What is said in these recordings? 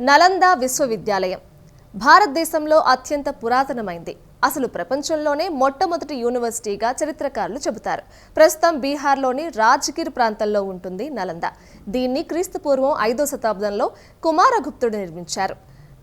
నలంద విశ్వవిద్యాలయం. భారతదేశంలో అత్యంత పురాతనమైంది. అసలు ప్రపంచంలోనే మొట్టమొదటి యూనివర్సిటీగా చరిత్రకారులు చెబుతారు. ప్రస్తుతం బీహార్లోని రాజ్గిర్ ప్రాంతంలో ఉంటుంది నలంద. దీన్ని క్రీస్తుపూర్వం ఐదో శతాబ్దంలో కుమారగుప్తుడు నిర్మించారు.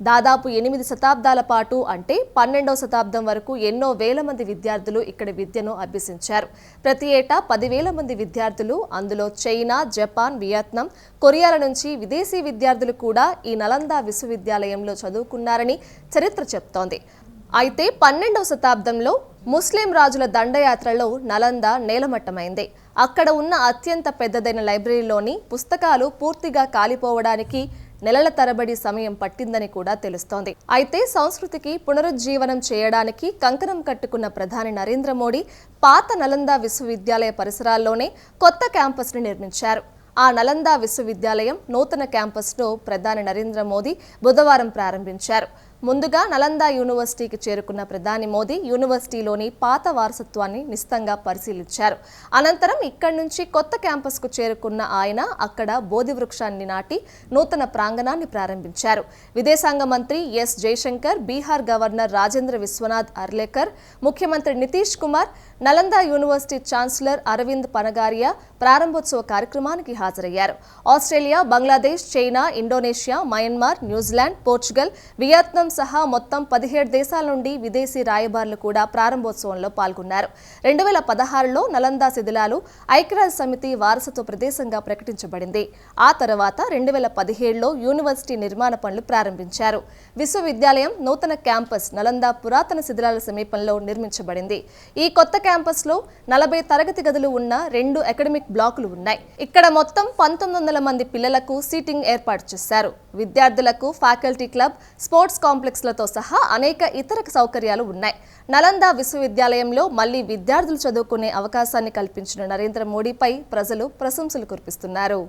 దాదాపు ఎనిమిది శతాబ్దాల పాటు అంటే పన్నెండవ శతాబ్దం వరకు ఎన్నో వేల మంది విద్యార్థులు ఇక్కడ విద్యను అభ్యసించారు. ప్రతి ఏటా పదివేల మంది విద్యార్థులు అందులో చైనా జపాన్ వియత్నాం కొరియాల నుంచి విదేశీ విద్యార్థులు కూడా ఈ నలంద విశ్వవిద్యాలయంలో చదువుకున్నారని చరిత్ర చెప్తోంది. అయితే పన్నెండవ శతాబ్దంలో ముస్లిం రాజుల దండయాత్రలో నలంద నేలమట్టమైంది. అక్కడ ఉన్న అత్యంత పెద్దదైన లైబ్రరీలోని పుస్తకాలు పూర్తిగా కాలిపోవడానికి నెలల తరబడి సమయం పట్టిందని కూడా తెలుస్తోంది. అయితే సంస్కృతికి పునరుజ్జీవనం చేయడానికి కంకణం కట్టుకున్న ప్రధాని నరేంద్ర మోడీ పాత నలంద విశ్వవిద్యాలయ పరిసరాల్లోనే కొత్త క్యాంపస్ని నిర్మించారు. ఆ నలంద విశ్వవిద్యాలయం నూతన క్యాంపస్ను ప్రధాని నరేంద్ర మోదీ బుధవారం ప్రారంభించారు. ముందుగా నలంద యూనివర్సిటీకి చేరుకున్న ప్రధాని మోదీ యూనివర్సిటీలోని పాత వారసత్వాన్ని నిస్తంగా పరిశీలించారు. అనంతరం ఇక్కడి నుంచి కొత్త క్యాంపస్కు చేరుకున్న ఆయన అక్కడ బోధి వృక్షాన్ని నాటి నూతన ప్రాంగణాన్ని ప్రారంభించారు. విదేశాంగ మంత్రి ఎస్ జయశంకర్ బీహార్ గవర్నర్ రాజేంద్ర విశ్వనాథ్ అర్లేకర్ ముఖ్యమంత్రి నితీష్ కుమార్ నలంద యూనివర్సిటీ ఛాన్సలర్ అరవింద్ పనగారియా ప్రారంభోత్సవ కార్యక్రమానికి హాజరయ్యారు. Australia Bangladesh China Indonesia Myanmar New Zealand Portugal Vietnam సహా మొత్తం పదిహేడు దేశాల నుండి విదేశీ రాయబారులు కూడా ప్రారంభోత్సవంలో పాల్గొన్నారు. రెండు వేల పదహారులో నలంద శిథిలాలు ఐక్యరాజ్య సమితి వారసత్వ ప్రదేశంగా ప్రకటించబడింది. ఆ తర్వాత రెండు వేల పదిహేడులో యూనివర్సిటీ నిర్మాణ పనులు ప్రారంభించారు. విశ్వవిద్యాలయం నూతన క్యాంపస్ నలంద పురాతన శిథిలాల సమీపంలో నిర్మించబడింది. ఈ కొత్త క్యాంపస్లో నలభై తరగతి గదులు ఉన్న రెండు అకాడమిక్ బ్లాకులు ఉన్నాయి. ఇక్కడ మొత్తం పంతొమ్మిది వందల మంది పిల్లలకు సీటింగ్ ఏర్పాటు చేశారు. విద్యార్థులకు ఫ్యాకల్టీ క్లబ్ స్పోర్ట్స్ కాంప్లెక్స్లతో సహా అనేక ఇతర సౌకర్యాలు ఉన్నాయి. నలంద విశ్వవిద్యాలయంలో మళ్ళీ విద్యార్థులు చదువుకునే అవకాశాన్ని కల్పించిన నరేంద్ర మోడీపై ప్రజలు ప్రశంసలు కురిపిస్తున్నారు.